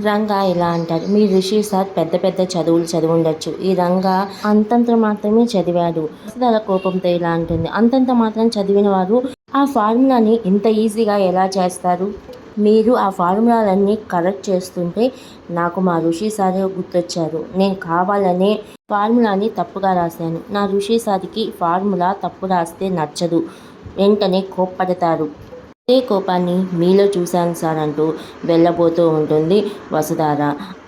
రంగా ఇలా అంటారు? మీ ఋషి సార్ పెద్ద పెద్ద చదువులు చదివుండొచ్చు. ఈ రంగా అంతంత మాత్రమే చదివాడు. వసుధర కోపంతో ఇలా అంటుంది. అంతంత మాత్రం చదివిన వారు ఆ ఫార్ములాని ఇంత ఈజీగా ఎలా చేస్తారు? మీరు ఆ ఫార్ములాలన్నీ కరెక్ట్ చేస్తుంటే నాకు మా ఋషి సారే గుర్తొచ్చారు. నేను కావాలనే ఫార్ములాని తప్పుగా రాశాను. నా ఋషి సార్కి ఫార్ములా తప్పు రాస్తే నచ్చదు. వెంటనే కోప్పడతారు. అదే కోపాన్ని మీలో చూశాను సార్ అంటూ వెళ్ళబోతూ ఉంటుంది వసుధార.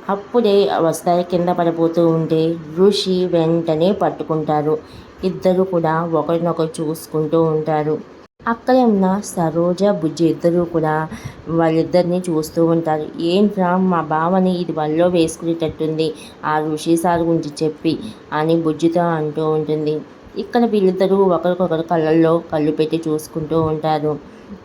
అప్పుడే వసుధార కింద పడిపోతూ ఉంటే ఋషి వెంటనే పట్టుకుంటారు. ఇద్దరు కూడా ఒకరినొకరు చూసుకుంటూ ఉంటారు. అక్కడే ఉన్న సరోజ బుజ్జి ఇద్దరూ కూడా వాళ్ళిద్దరిని చూస్తూ ఉంటారు. ఏంట్రా మా బావని ఇది వల్లో వేసుకునేటట్టుంది ఆ ఋషి సార్ గురించి చెప్పి అని బుజ్జితో అంటూ ఉంటుంది. ఇక్కడ వీళ్ళిద్దరూ ఒకరికొకరు కళ్ళల్లో కళ్ళు పెట్టి చూసుకుంటూ ఉంటారు.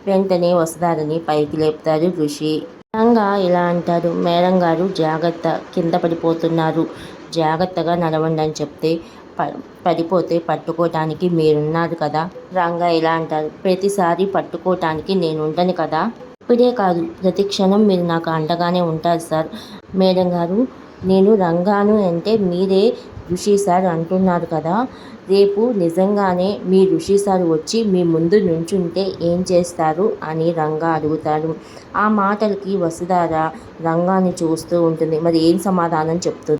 వెంటనే వస్తారని పైకి లేపుతారు ఋషి. రంగా ఇలా అంటారు. మేడం గారు జాగ్రత్త కింద పడిపోతున్నారు. జాగ్రత్తగా నడవండి అని చెప్తే ప పడిపోతే పట్టుకోవటానికి మీరున్నారు కదా? రంగా ఇలా అంటారు. ప్రతిసారి పట్టుకోవటానికి నేను ఉండను కదా? ఇప్పుడే కాదు. ప్రతి క్షణం మీరు నాకు అండగానే ఉంటారు సార్. మేడం గారు నేను రంగాను అంటే మీరే ఋషి సార్ అంటున్నారు కదా రేపు నిజంగానే మీ ఋషి సార్ వచ్చి మీ ముందు నుంచుంటే ఏం చేస్తారు అని రంగా అడుగుతారు ఆ మాటలకి వసుధార రంగాన్ని చూస్తూ ఉంటుంది. మరి ఏం సమాధానం చెప్తుంది?